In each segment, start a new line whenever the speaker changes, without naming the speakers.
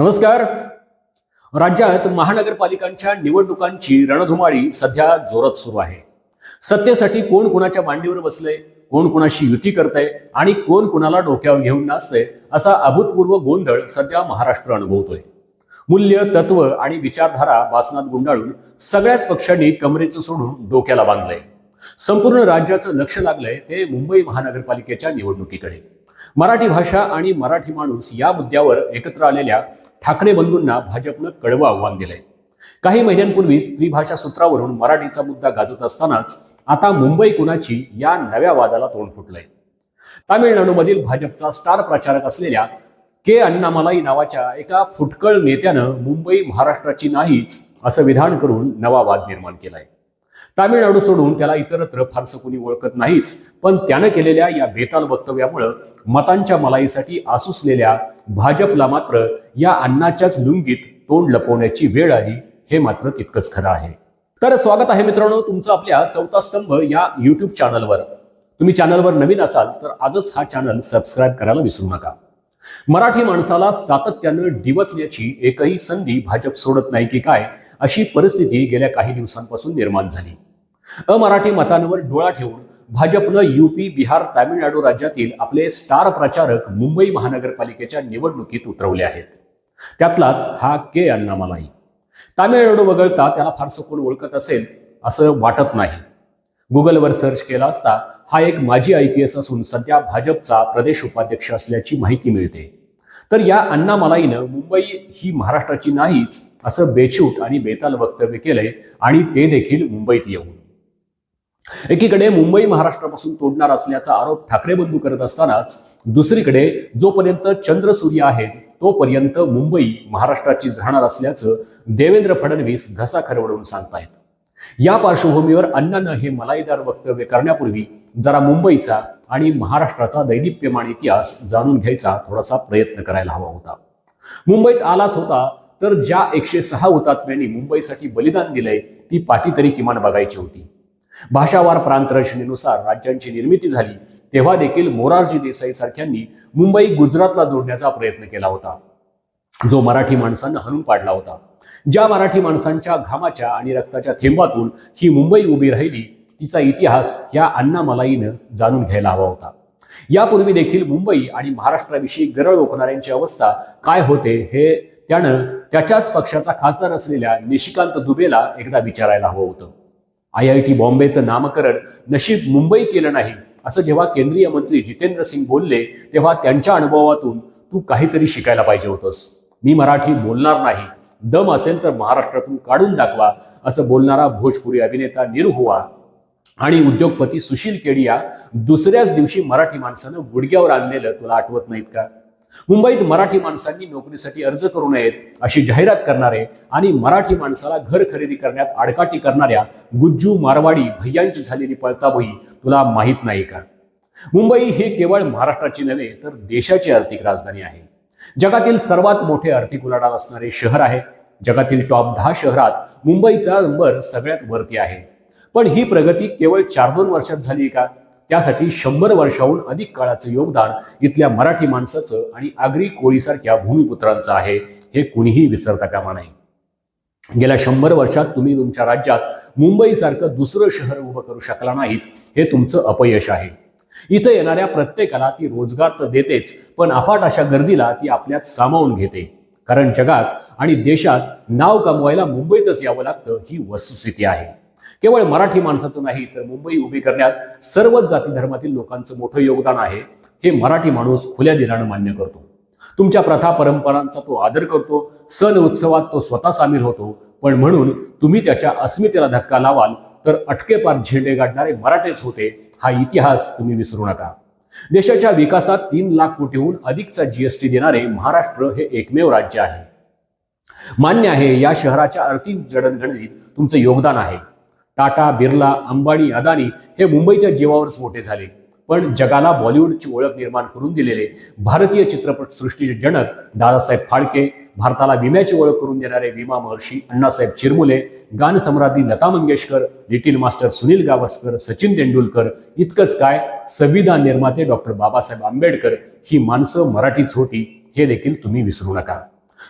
नमस्कार. राज्यात महानगरपालिकांच्या निवडणुकांची रणधुमाळी सध्या जोरात सुरू आहे. सत्तेसाठी कोण कुणाच्या मांडीवर बसलंय कोण कुणाशी युती करतंय आणि कोण कुणाला डोक्यावर घेऊन नाचतंय असा अभूतपूर्व गोंधळ सध्या महाराष्ट्र अनुभवतोय. मूल्य तत्व आणि विचारधारा वासनात गुंडाळून सगळ्याच पक्षांनी कमरेचं सोडून डोक्याला बांधलंय. संपूर्ण राज्याचं लक्ष लागलंय ते मुंबई महानगरपालिकेच्या निवडणुकीकडे. मराठी भाषा आणि मराठी माणूस या मुद्द्यावर एकत्र आलेल्या ठाकरे बंधूंना भाजपनं कडवं आव्हान दिलंय. काही महिन्यांपूर्वीच त्रिभाषा सूत्रावरून मराठीचा मुद्दा गाजत असतानाच आता मुंबई कुणाची या नव्या वादाला तोंड फुटलंय. तामिळनाडूमधील भाजपचा स्टार प्रचारक असलेल्या के अण्णामलाई नावाच्या एका फुटकळ नेत्यानं मुंबई महाराष्ट्राची नाहीच असं विधान करून नवा वाद निर्माण केलाय. तामिळनाडू सोडून त्याला इतरत्र फारसं कुणी ओळखत नाहीच. पण त्यानं केलेल्या या बेताल वक्तव्यामुळं मतांच्या मलाईसाठी आसुसलेल्या भाजपला मात्र या अण्णाच्याच लुंगीत तोंड लपवण्याची वेळ आली हे मात्र तितकंच खरं आहे. तर स्वागत आहे मित्रांनो तुमचं आपल्या चौथा स्तंभ या युट्यूब चॅनलवर तुम्ही चॅनलवर नवीन असाल तर आजच हा चॅनल सबस्क्राईब करायला विसरू नका. मराठी माणसाला सातत्यानं डिवचण्याची एकही संधी भाजप सोडत नाही की काय अशी परिस्थिती गेल्या काही दिवसांपासून निर्माण झाली. अमराठी मतांवर डोळा ठेवून भाजपनं युपी बिहार तामिळनाडू राज्यातील आपले स्टार प्रचारक मुंबई महानगरपालिकेच्या निवडणुकीत उतरवले आहेत. त्यातलाच हा के अण्णामलाई तामिळनाडू वगळता त्याला फारसं कोण ओळखत असेल असं वाटत नाही. गुगलवर सर्च केला असता हा एक माजी आय पी एस असून सध्या भाजपचा प्रदेश उपाध्यक्ष असल्याची माहिती मिळते. तर या अण्णामलाईनं मुंबई ही महाराष्ट्राची नाहीच असं बेछूट आणि बेताल वक्तव्य केलंय आणि ते देखील मुंबईत येऊन. एकीकडे मुंबई महाराष्ट्रापासून तोडणार असल्याचा आरोप ठाकरे बंधू करत असतानाच दुसरीकडे जोपर्यंत चंद्र सूर्य आहेत तोपर्यंत मुंबई महाराष्ट्राचीच राहणार असल्याचं देवेंद्र फडणवीस घसा खरवडून सांगतायत. या पार्श्वभूमीवर अण्णानं हे मलाईदार वक्तव्य करण्यापूर्वी जरा मुंबईचा आणि महाराष्ट्राचा दैदिप्यमान इतिहास जाणून घ्यायचा थोडासा प्रयत्न करायला हवा होता. मुंबईत आलाच होता तर ज्या एकशे सहा हुतात्म्यांनी मुंबईसाठी बलिदान दिलंय ती पाठी तरी किमान बघायची होती. भाषावार प्रांतरचनेनुसार राज्यांची निर्मिती झाली तेव्हा देखील मोरारजी देसाई सारख्यांनी मुंबई गुजरातला जोडण्याचा प्रयत्न केला होता. जो मराठी माणसांना हणून पाडला होता. ज्या मराठी माणसांच्या घामाच्या आणि रक्ताच्या थेंबातून ही मुंबई उभी राहिली तिचा इतिहास या अण्णामलाईनं जाणून घ्यायला हवा होता. यापूर्वी देखील मुंबई आणि महाराष्ट्राविषयी गरळ ओकणाऱ्यांची अवस्था काय होते हे त्यानं त्याच्याच पक्षाचा खासदार असलेल्या निशिकांत दुबेला एकदा विचारायला हवं होतं. आय आय टी बॉम्बेचं नामकरण नशीब मुंबई केलं नाही. असं जेव्हा केंद्रीय मंत्री जितेंद्र सिंग बोलले तेव्हा त्यांच्या अनुभवातून तू काहीतरी शिकायला पाहिजे होतंस. मी मराठी बोलणार नाही. दम असेल तर महाराष्ट्रातून काढून दाखवा असं बोलणारा भोजपुरी अभिनेता निरुहुवा आणि उद्योगपती सुशील केडिया दुसऱ्याच दिवशी मराठी माणसानं गुडघ्यावर आणलेलं तुला आठवत नाहीत का? मुंबईत मराठी माणसांनी नोकरीसाठी अर्ज करू नयेत अशी जाहिरात करणारे आणि मराठी माणसाला घर खरेदी करण्यात आडकाठी करणाऱ्या गुज्जू मारवाडी भैयांची झालेली पळताबही तुला माहीत नाही का? मुंबई ही केवळ महाराष्ट्राची नव्हे तर देशाची आर्थिक राजधानी आहे. जगातील सर्वात मोठे आर्थिक उलाढाल असणारे शहर आहे. जगातील टॉप दहा शहरात मुंबईचा नंबर सगळ्यात वरती आहे. पण ही प्रगती केवळ चार दोन वर्षात झाली का? त्यासाठी शंभर वर्षाहून अधिक काळाचं योगदान इथल्या मराठी माणसाचं आणि आगरी कोळीसारख्या भूमिपुत्रांचं आहे हे कुणीही विसरता कामा नाही गेल्या शंभर वर्षात तुम्ही तुमच्या राज्यात मुंबईसारखं दुसरं शहर उभं करू शकला नाहीत हे तुमचं अपयश आहे. इथं येणाऱ्या प्रत्येकाला ती रोजगार तर देतेच पण अफाट अशा गर्दीला ती आपल्यात सामावून घेते. कारण जगात आणि देशात नाव कमवायला मुंबईतच यावं लागतं ही वस्तुस्थिती आहे. केवळ मराठी माणसाचं नाही तर मुंबई उभी करण्यात सर्वच जाती धर्मातील लोकांचं मोठं योगदान आहे. हे मराठी माणूस खुल्या दिलानं मान्य करतो. तुमच्या प्रथा परंपरांचा तो आदर करतो. सण उत्सवात तो स्वतः सामील होतो. पण म्हणून तुम्ही त्याच्या अस्मितेला धक्का लावाल तर अटकेपार झेंडे गाडणारे मराठेच होते हा इतिहास तुम्ही विसरू नका. देशाच्या विकासात तीन लाख कोटीहून अधिकचा जीएसटी देणारे महाराष्ट्र हे एकमेव राज्य आहे. मान्य आहे या शहराच्या आर्थिक जडणघडणीत तुमचं योगदान आहे. टाटा बिर्ला अंबानी अदानी हे मुंबईच्या जीवावरच मोठे झाले. पण जगाला बॉलिवूडची ओळख निर्माण करून दिलेले भारतीय चित्रपट सृष्टीचे जनक दादासाहेब फाळके भारताला विम्याची ओळख करून देणारे विमा महर्षी अण्णासाहेब चिरमुले गानसम्राज्ञी लता मंगेशकर लिटिल मास्टर सुनील गावस्कर सचिन तेंडुलकर इतकंच काय संविधान निर्माते डॉक्टर बाबासाहेब आंबेडकर ही माणसं मराठीच होती हे देखील तुम्ही विसरू नका.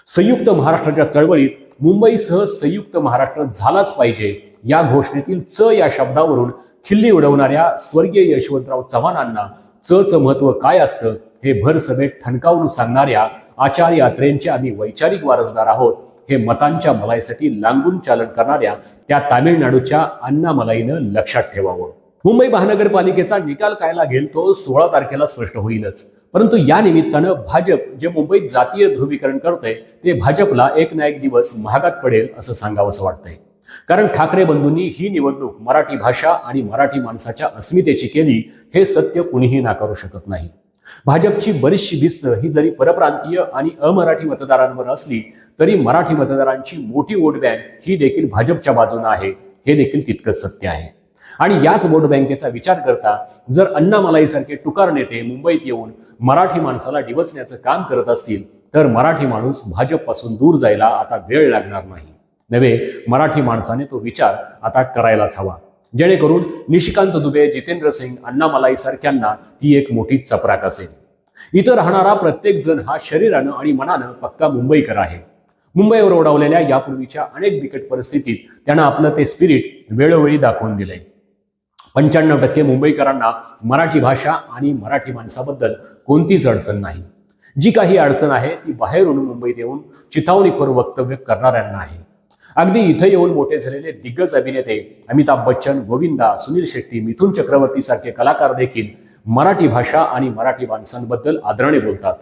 संयुक्त महाराष्ट्राच्या चळवळीत मुंबईसह संयुक्त महाराष्ट्र झालाच पाहिजे. या घोषणेतील च या शब्दावरून खिल्ली उडवणाऱ्या स्वर्गीय यशवंतराव चव्हाणांना च महत्त्व काय असतं हे भर सभेत ठणकावून सांगणाऱ्या आचार्य यात्रेंचे आम्ही वैचारिक वारसदार आहोत. हे मतांच्या मलाईसाठी लांगून चालन करणाऱ्या त्या तामिळनाडूच्या अण्णामलाईनं लक्षात ठेवावं. मुंबई महानगरपालिकेचा निकाल काय लागेल तो सोळा तारखेला स्पष्ट होईलच. परंतु या निमित्तानं भाजप जे मुंबईत जातीय ध्रुवीकरण करतंय ते भाजपला एक ना एक दिवस महागात पडेल असं सांगावंसं वाटतंय. कारण ठाकरे बंधूंनी ही निवडणूक मराठी भाषा आणि मराठी माणसाच्या अस्मितेची केली हे सत्य कुणीही नाकारू शकत नाही. भाजपची बरीचशी भिस्त ही जरी परप्रांतीय आणि अमराठी मतदारांवर असली तरी मराठी मतदारांची मोठी वोट बँक ही देखील भाजपच्या बाजूने आहे हे देखील तितकंच सत्य आहे. आणि याच वोट बँकेचा विचार करता जर अण्णा मलाईसारखे टुकार नेते मुंबईत येऊन मराठी माणसाला डिवचण्याचं काम करत असतील तर मराठी माणूस भाजपपासून दूर जायला आता वेळ लागणार नाही. नव्हे मराठी माणसाने तो विचार आता करायलाच हवा. जेणेकरून निशिकांत दुबे जितेंद्र सिंग अण्णामलाई सारख्यांना ती एक मोठी चपराक असेल. इथं राहणारा प्रत्येक जण हा शरीरानं आणि मनानं पक्का मुंबईकर आहे. मुंबईवर उडवलेल्या यापूर्वीच्या अनेक बिकट परिस्थितीत त्यानं आपलं ते स्पिरिट वेळोवेळी दाखवून दिलंय. पंच्याण्णव टक्के मुंबईकरांना मराठी भाषा आणि मराठी माणसाबद्दल कोणतीच अडचण नाही. जी काही अडचण आहे ती बाहेरून मुंबईत येऊन चिथावणीखोर वक्तव्य करणाऱ्यांना आहे. अगदी इथं येऊन मोठे झालेले दिग्गज अभिनेते अमिताभ बच्चन गोविंदा सुनील शेट्टी मिथुन चक्रवर्ती सारखे कलाकार देखील मराठी भाषा आणि मराठी माणसांबद्दल आदराने बोलतात.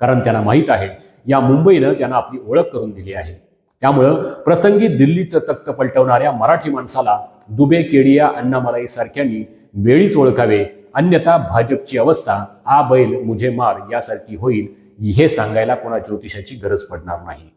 कारण त्यांना माहीत आहे या मुंबईनं त्यांना आपली ओळख करून दिली आहे. त्यामुळं प्रसंगी दिल्लीचं तख्त पलटवणाऱ्या मराठी माणसाला दुबे केडिया अण्णामलाई सारख्यांनी वेळीच ओळखावे. अन्यथा भाजपची अवस्था आ बैल मुझे मार यासारखी होईल हे सांगायला कोणा ज्योतिषाची गरज पडणार नाही.